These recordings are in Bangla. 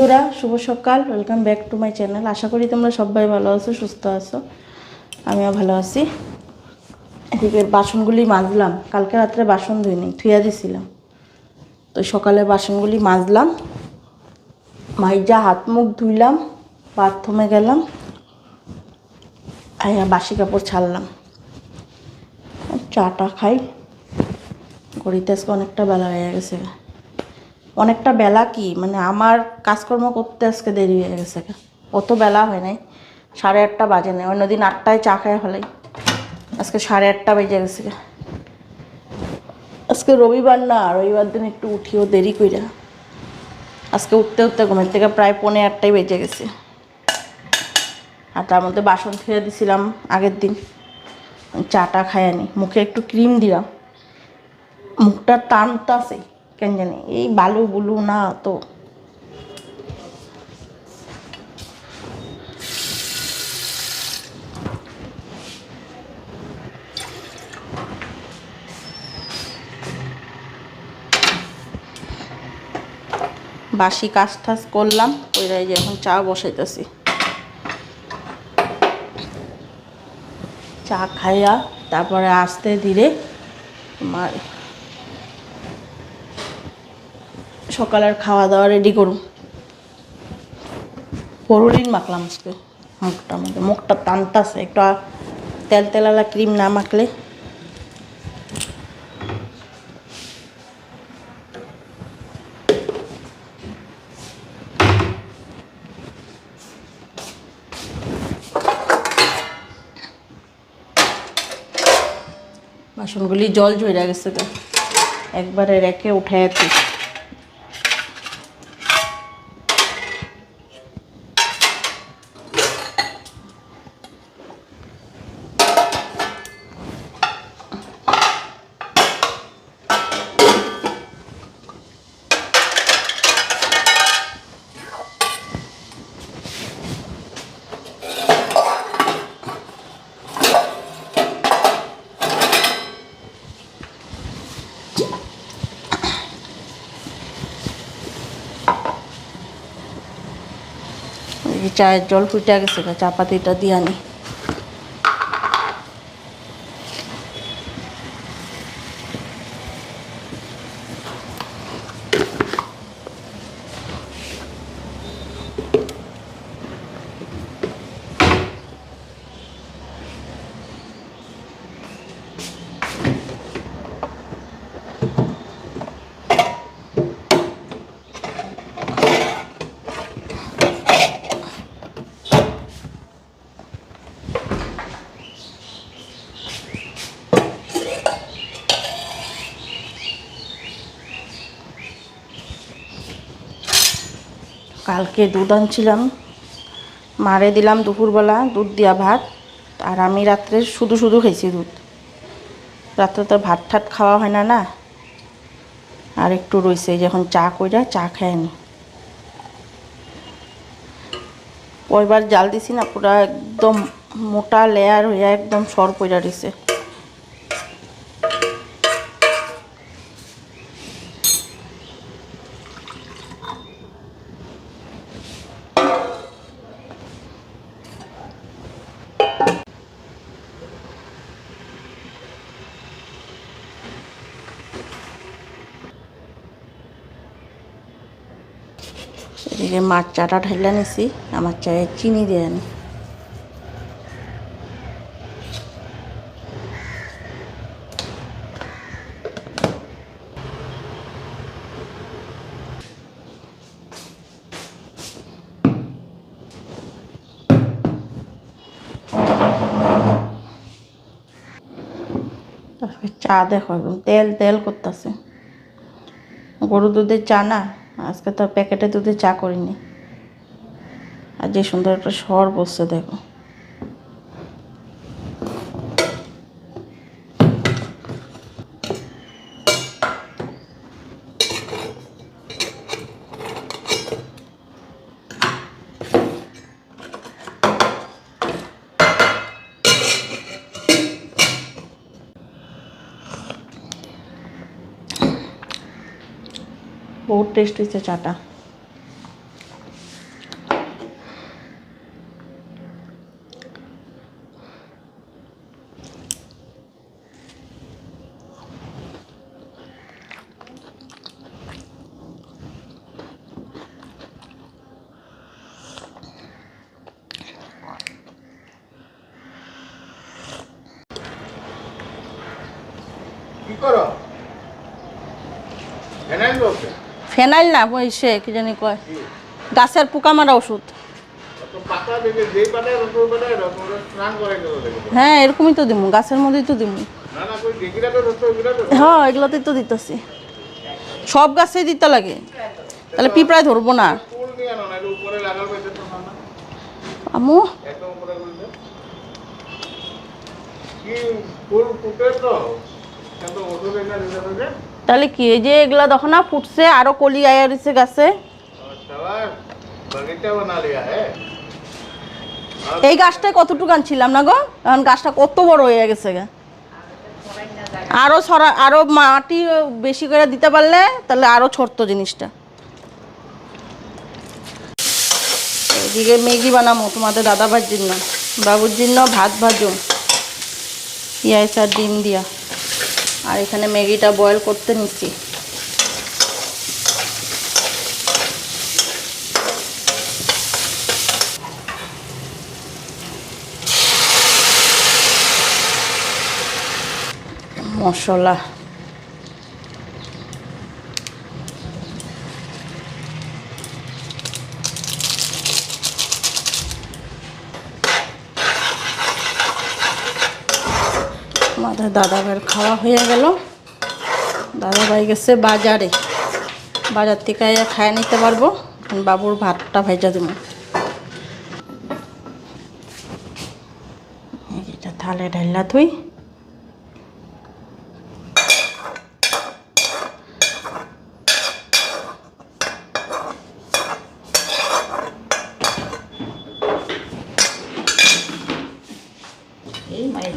বন্ধুরা, শুভ সকাল। Welcome back to my channel আশা করি তোমরা সবাই ভালো আছো, সুস্থ আছো। আমিও ভালো আছি। এদিকে বাসনগুলি মাজলাম। কালকে রাত্রে বাসন ধুইনি থুয়া দিছিলাম। তো সকালে বাসনগুলি মাজলাম। মাইজা হাত মুখ ধুইলাম, বাথরুমে গেলাম। আয়া বাসি কাপড় ছাড়লাম। চাটা খাই। ঘড়িতে আজকে অনেকটা বেলা হয়ে গেছে। অনেকটা বেলা কি? মানে আমার কাজকর্ম করতে আজকে দেরি হয়ে গেছে। অত বেলা হয় নাই। সাড়ে আটটা বাজে নাই। অন্যদিন আটটায় চা খায় ফেলাই আজকে সাড়ে আটটা বেজে গেছে। আজকে রবিবার না, রবিবার দিন একটু উঠিও দেরি কইরা। আজকে উঠতে উঠতে ঘুমের থেকে প্রায় পৌনে আটটাই বেজে গেছে। আর তার মধ্যে বাসন ধুয়ে দিছিলাম আগের দিন। চাটা খায়ানি মুখে একটু ক্রিম দিলাম। মুখটা টানতাছে কেন জানি? এই বালু বুলু না তো। বাসি কাজ টাজ করলাম ওইরাই যে এখন চা বসাইতেছি। চা খাইয়া তারপরে আস্তে ধীরে তোমার সকালের খাওয়া দাওয়া রেডি করুন। পরুলিন মাখলাম আজকে। মুখটার মধ্যে মুখটা টানতাছে, একটু তেল তেলালা ক্রিম না মাখলে। বাসনগুলি জল ঝরে গেছে তো একবারে রেখে উঠে চায়ের জল ফুটে গেছে গা, চা পাতিটা দিয়ে আনি কালকে দুধ আনছিলাম। মারে দিলাম দুপুরবেলা দুধ দিয়া ভাত, আর আমি রাত্রে শুধু শুধু খেয়েছি দুধ। রাত্রে তো ভাত ঠাত খাওয়া হয় না না। আর একটু রয়েছে যখন চা কইরা চা খায়নি কয়বার জাল দিছি না, পুরা একদম মোটা লেয়ার হইয়া একদম সর পইরা দিছে এদিকে মাছ চাটা ঢাইলা নিছি, আমার চায়ে চিনি দিয়ে আনি। চা দেখো তেল তেল করতেছে। গরু দুধের চা না? আজকে তো প্যাকেটে দুধে চা করিনি। আর যে সুন্দর একটা শহর বসছে দেখো। বহুত টেস্ট হয়েছে চাটা কি করো ফেনাইল বলছে ফেনাইল না, ওই সে কি জানি কয়, গাছের পোকা মারা ওষুধ। হ্যাঁ এরকমই তো দিমু, গাছের মধ্যেই তো দিমু। হ্যাঁ এগুলোতেই তো দিতেছি। সব গাছেই দিতে লাগে। তাহলে পিঁপড়ায় ধরবো না। আমু ফুল ফুটে তো? তাহলে কি এই যে এগুলা দেখো না, ফুটছে, আরও কলি আয়া রয়েছে গাছে। এই গাছটায় কতটুকু আনছিলাম না গো? এখন গাছটা কত বড় হয়ে গেছে আরও সরা, আরও মাটি বেশি করে দিতে পারলে তাহলে আরও ছড়তো জিনিসটা। এদিকে ম্যাগি বানাবো, তোমাদের দাদাবার জন্য। বাবুর জন্য ভাত ভাজো। পিঁয়াজ আর ডিম দিয়া। আর এখানে ম্যাগিটা বয়েল করতে নিচ্ছি। মশলা। আমাদের দাদা ভাইয়ের খাওয়া হয়ে গেল। দাদা ভাই গেছে বাজারে। বাজার থেকে খায় নিতে পারব। বাবুর ভাতটা ভেজা দেবো। এটা থালে ঢাল্লা থুই এই মায়ের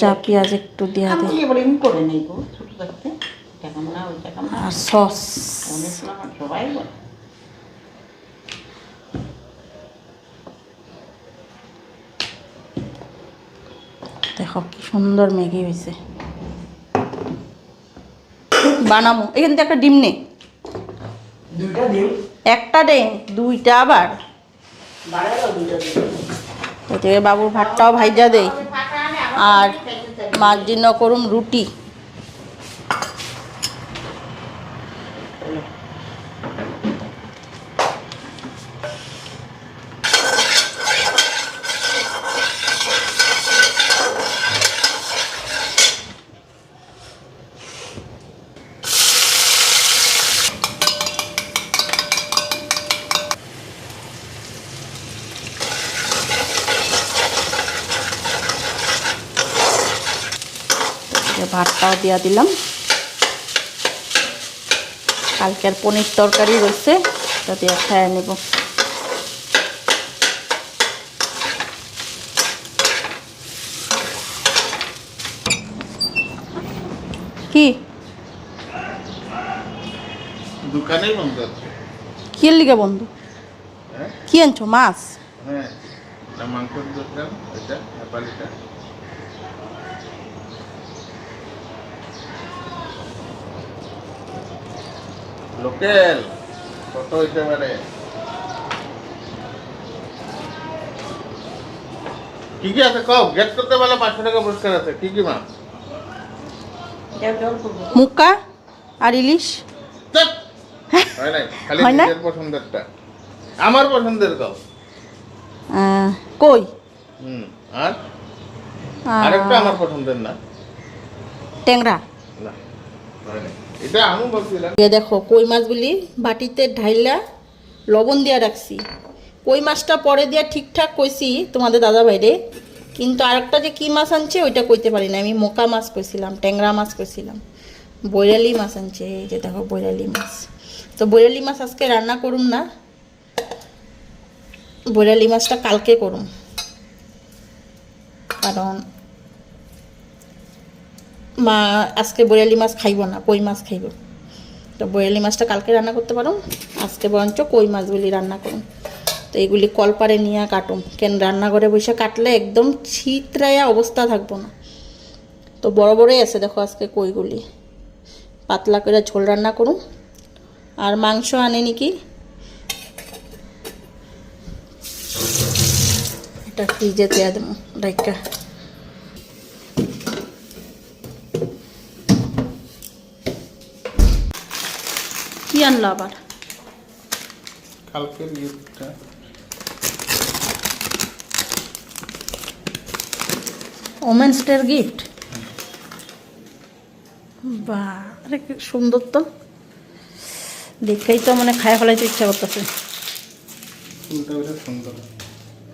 কাঁচা পেঁয়াজ একটু দিয়া দিই করে নেই গো? ছোট থাকতে? আর সস। সবাই বলে। দেখো কি সুন্দর ম্যাগি হয়েছে। বানাবো এখান থেকে একটা ডিম নে। একটা দে দুইটা আবার। বাবুর ভাতটাও ভাইজা দেই আর মাছ জন্য করুম রুটি। ভাতটাও দিয়া দিলাম। কালকের পনির তরকারি রয়েছে এটা দিয়ে খেয়ে নেব। কি? দোকানেই বন্ধ আছে। কি লিগে বন্ধু? হ্যাঁ। কি আনছো মাছ? হ্যাঁ না মাংসের দোকান ওইটা নেপালিটা। লোকেল। কত হইতে পারে কি কি আছে কও? গেট করতে পারলে পাঁচশো টাকা পুরস্কার আছে। কি কি মাছ? মুক্কা আর ইলিশ। হয় নাই? খালি নিজের পছন্দেরটা। আমার পছন্দের কও? আহ, কই? হুম আর? আরেকটা আমার পছন্দের না। ট্যাংরা। না হয় নাই। দেখো, কই মাছগুলি বাটিতে ঢাইলা লবণ দিয়া রাখছি। কই মাছটা পরে দিয়া ঠিকঠাক কইছি তোমাদের দাদা ভাইরে কিন্তু আরেকটা যে কি মাছ আনছে ওইটা কইতে পারি না। আমি মোকা মাছ কইছিলাম, ট্যাংরা মাছ কইছিলাম। বৈরালি মাছ আনছে, এই যে দেখো বৈরালি মাছ। তো বৈরালি মাছ আজকে রান্না করুম না। বৈরালি মাছটা কালকে করুম। কারণ মা আজকে বৈরালি মাছ খাইব না, কই মাছ খাইব? তো বৈরালি মাছটা কালকে রান্না করতে পারো, আজকে বরঞ্চ কই মাছগুলি রান্না করুন তো এইগুলি কলপারে নিয়ে কাটুম কেন রান্নাঘরে বসে কাটলে একদম ছিতরায়া অবস্থা থাকব না। তো বড় বড়ই আছে দেখো আজকে কইগুলি। পাতলা করে ঝোল রান্না করুন আর মাংস আনে নাকি? এটা ফ্রিজে দেওয়া দেবো ডাইকা আনলো আবার কালকের গিফটটা ওমেন্স ডের গিফট বাহ আরে কি সুন্দর তো। দেখেই তো মানে খায় ফেলাইতে ইচ্ছা করতেছে। সুন্দর।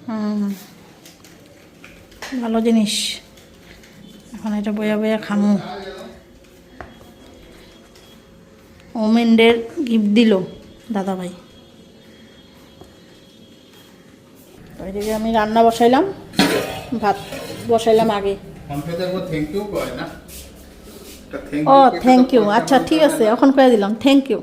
হুম ভালো জিনিস। এখন এটা বয়া বয়া খামু। ওমেন্ডের গিফট দিল দাদা ভাই ওইদিকে আমি রান্না বসাইলাম ভাত বসাইলাম আগে। ও থ্যাংক ইউ আচ্ছা ঠিক আছে এখন করে দিলাম থ্যাংক ইউ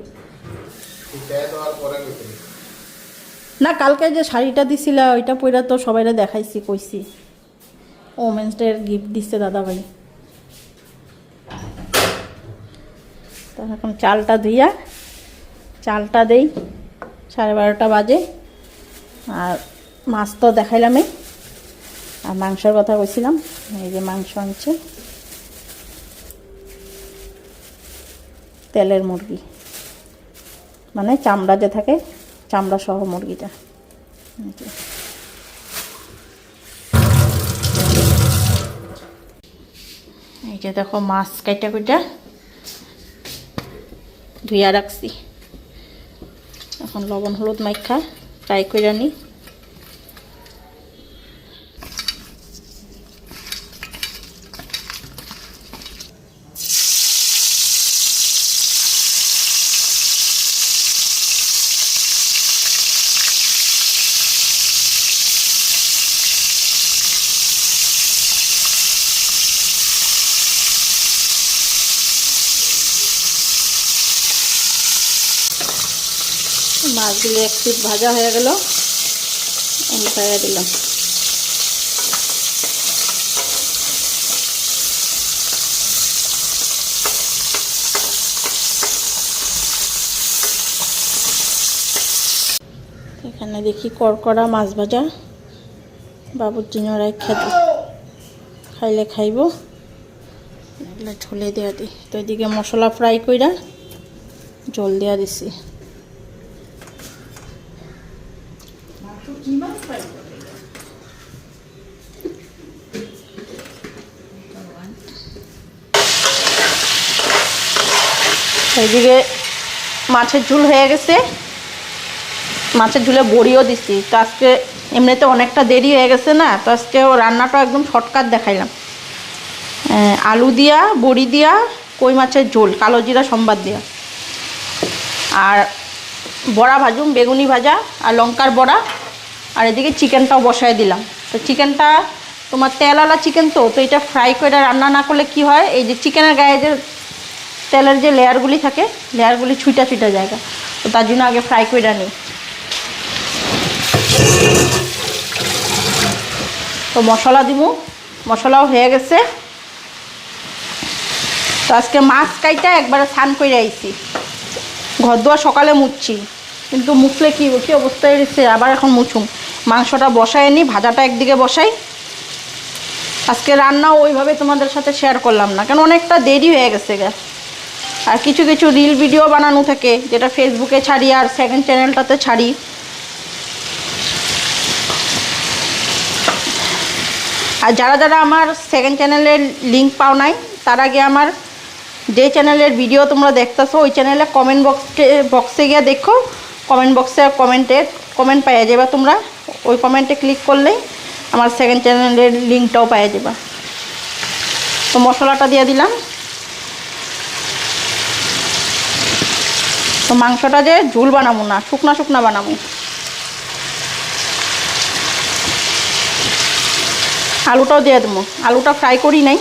না কালকে যে শাড়িটা দিছিল ওইটা পইরা তো সবাইরা দেখাইছি কইছি। ওমেন্স ডের গিফট দিচ্ছে দাদা ভাই তো এখন চালটা ধুইয়া চালটা দেই, সাড়ে বারোটা বাজে। আর মাছ তো দেখাইলামই। আর মাংসের কথা কইছিলাম, এই যে মাংস আনছে। তেলের মুরগি। মানে চামড়া যে থাকে, চামড়া সহ মুরগিটা। এই যে। দেখো মাছ কাইটা কুইটা। ধুইয়া রাখছি। এখন লবণ হলুদ মাইখা ফ্রাই করে নিই মাছগুলো এক পিস ভাজা হয়ে গেল। উল্টাইয়া দিলাম। এখানে দেখি করকড়া মাছ ভাজা। বাবুর জিনরাই খেতে খাইলে খাইব। এগুলো ঝোলে দেওয়া দিই তো এদিকে মশলা ফ্রাই কইরা জল দেওয়া দিছি। এইদিকে মাছের ঝুল হয়ে গেছে। মাছের ঝুলে বড়িও দিছি। তো আজকে এমনিতে অনেকটা দেরি হয়ে গেছে না, তো আজকে ও রান্নাটা একদম শর্টকাট দেখাইলাম। আলু দিয়া, বড়ি দিয়া, কই মাছের ঝোল, কালো জিরা, সম্বাদ দিয়া। আর বড়া ভাজুম, বেগুনি ভাজা আর লঙ্কার বড়া। আর এদিকে চিকেনটাও বসায় দিলাম। তো চিকেনটা, তোমার তেলওয়ালা চিকেন তো তো এটা ফ্রাই করে রান্না না করলে কি হয়? এই যে চিকেনের গায়ে যে তেলের যে লেয়ারগুলি থাকে, লেয়ারগুলি ছুইটা ছুইটা জায়গা। তো তার জন্য আগে ফ্রাই করে নিই তো মশলা দিব। মশলাও হয়ে গেছে। তো আজকে মাছ কাইটা একবারে স্নান করে আইছি। ঘর দুয়ার সকালে মুছছি। কিন্তু মুছলে কি কি অবস্থায় রয়েছে আবার এখন মুছুম। মাংসটা বসায় নি, ভাজাটা একদিকে বসাই। আজকে রান্নাও ওইভাবে তোমাদের সাথে শেয়ার করলাম না। কেন অনেকটা দেরি হয়ে গেছে গে। আর কিছু কিছু রিল ভিডিও বানানো থাকে, যেটা ফেসবুকে ছাড়ি আর সেকেন্ড চ্যানেলটাতে ছাড়ি। আর যারা যারা আমার সেকেন্ড চ্যানেলের লিঙ্ক পাও নাই, তার আগে আমার যে চ্যানেলের ভিডিও তোমরা দেখতেছো, ওই চ্যানেলে কমেন্ট বক্সে বক্সে গিয়ে দেখো। কমেন্ট বক্সে কমেন্টে কমেন্ট পাইয়া যাবে তোমরা। ওই কমেন্টে ক্লিক করলেই আমার সেকেন্ড চ্যানেলের লিঙ্কটাও পাইয়া যাবে তো মশলাটা দিয়ে দিলাম। তো মাংসটা যে ঝুল বানাবো না, শুকনা শুকনা বানাবো। আলুটাও দিয়ে দেবো। আলুটা ফ্রাই করি নাই।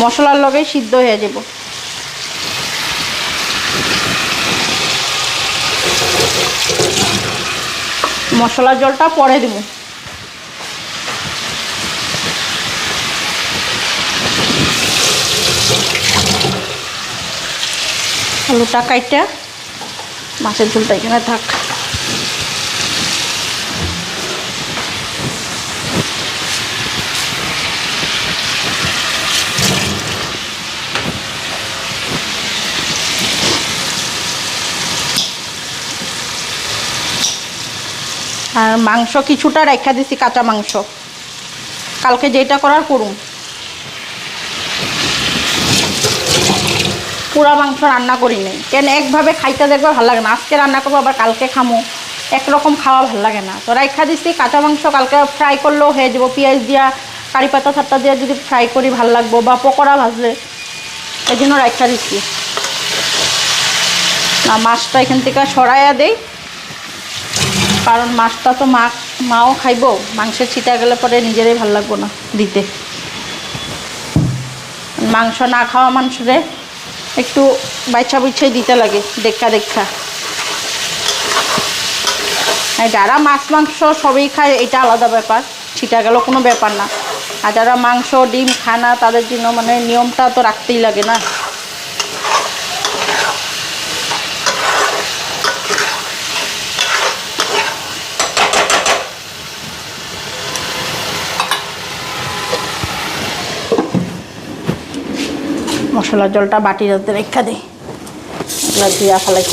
মশলার লগেই সিদ্ধ হয়ে যাব। মশলার জলটা পরে দেবো। আলুটা কাইটা, মাছের ঝোলটা এখানে থাক। আর মাংস কিছুটা রেখা দিছি, কাঁচা মাংস। কালকে যেটা করার করুন পুরা মাংস রান্না করি নাই। কেন একভাবে খাইতে দেখবে ভালো লাগে না। আজকে রান্না করব, আবার কালকে খামো। একরকম খাওয়া ভালো লাগে না। তো রাইখা দিছি, কাঁচা মাংস কালকে ফ্রাই করলেও হয়ে যাব। পেঁয়াজ দিয়া, কারি পাতা ছাত্তা দিয়ে যদি ফ্রাই করি ভালো লাগবো, বা পকোড়া ভাজলে এই জন্য রাইখা দিচ্ছি না, মাছটা এখান থেকে সরাইয়া দেই। কারণ মাছটা তো মা, মাও খাইবো। মাংসের ছিটা গেলে পরে নিজেরই ভালো লাগবো না দিতে। মাংস না খাওয়া মানুষরে একটু বাচ্চা বুচ্ছাই দিতে লাগে, দেখা দেখা। যারা মাছ, মাংস সবই খায়, এটা আলাদা ব্যাপার ছিটা গেল কোনো ব্যাপার না। আর যারা মাংস, ডিম খানা তাদের জন্য মানে নিয়মটা তো রাখতেই লাগে না। মশলার জলটা বাটি যাতে রেখা দিই এগুলো ধুয়া ফেলাই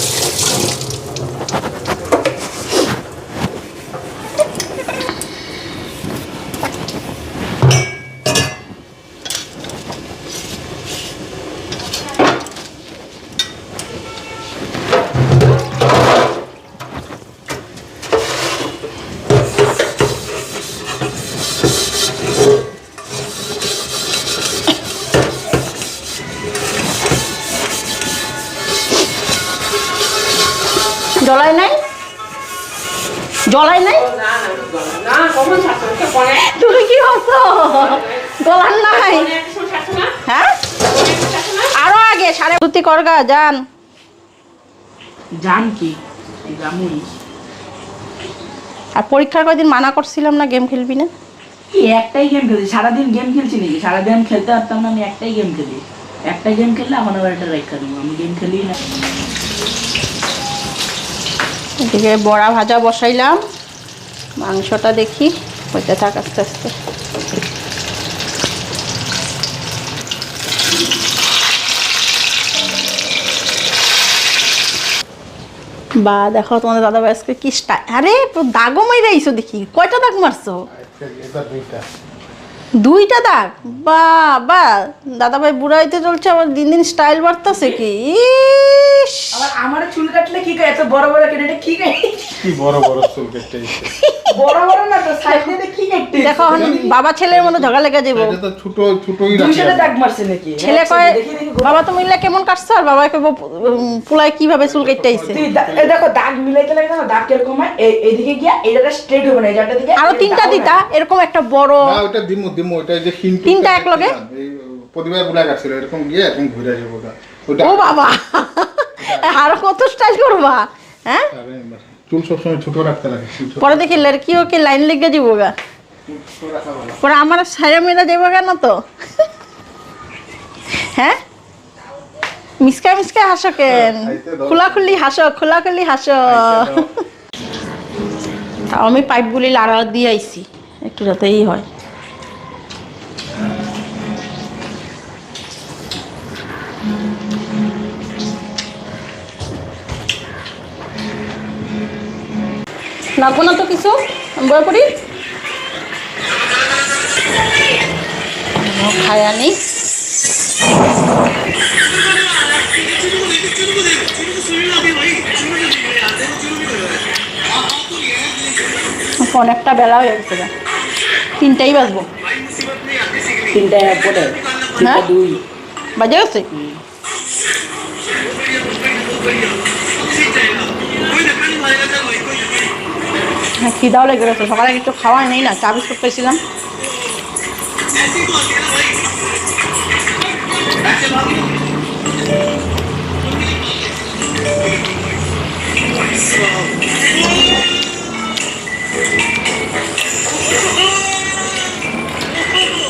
জলাই নাই? না নাই তুমি কি হতো গলার নাই? হ্যাঁ? আরও আগে সাড়ে দুটি করগা যান। জান কি? আর পরীক্ষার কয়দিন মানা করছিলাম না গেম খেলবি না? একটাই গেম খেলছি। সারাদিন গেম খেলছি নাকি? সারাদিন খেলতে পারতাম না আমি একটাই গেম খেলি। একটা গেম খেললে আবার একটা রাইখা দেবো আমি গেম খেলি না। এদিকে বড়া ভাজা বসাইলাম। মাংসটা দেখি, হইতে থাক আস্তে আস্তে। বা, দেখো তোমাদের দাদা ভাই আজকে কি আরে দাগও মাইরা আইছো দেখি। কয়টা দাগ মারছো? এটা দুইটা দাগ? বা বা দাদা ভাই বুড়া হইতে চলছে আবার দিন দিন স্টাইল বাড়তেছে কি? ইস! আবার আমার চুল কাটলে কি করে এত বড় বড় কেটে কি করে কি বড় বড় চুল কেটে বড় বড় না তো সাইড দিয়ে কি কেটে? দেখো এখন বাবা ছেলের মতো ঝগড়া লেগে যাব এটা তো ছোট ছোটই দুইশোটা দাগ মারছে নাকি? ছেলে কয় দেখি দেখি বাবা তুমি মিল্লা কেমন কাটছো? আর বাবা কইব পুলাই কীভাবে চুল কেটে আইছে? তুই দা- এই দেখো দাগ মিলাইতে লাগে না দাগ কীরকম হয়। এই এইদিকে গিয়া এইটা স্ট্রেট হবে না এই জায়গাটা দিকে আরও তিনটা দিতা এরকম একটা বড় না ওটা দিমু যে তিনটা একলগে? এই প্রতিবার বুলা কাটছিল এরকম গিয়ে এখন ঘুরে যাব ওটা ওটা ও বাবা। আরও কত স্টাইল করবা হ্যাঁ চুল সবসময় ছোট রাখতে লাগে পরে দেখি লড়কি কে লাইন লেগে দিব গা? পরে আমার সায়া মেরা যাব কেন তো হ্যাঁ মিসকা মিসকা হাসো কেন। খোলাখুলি হাসো খোলাখুলি হাসো আমি পাইপগুলি লাড়া দিয়ে আইছি। একটু যাতে এই হয়। লাগবো না তো কিছু? বয়ে পড়ি খায় আনি। অনেকটা বেলা হয়ে গেছে। তিনটাই বাজবো। তিনটা পড়ে হ্যাঁ? বাজে গেছে? হ্যাঁ, খিদাও লেগে গেছে সকালে একটু খাওয়া নেই না চা বিস্কুট পেয়েছিলাম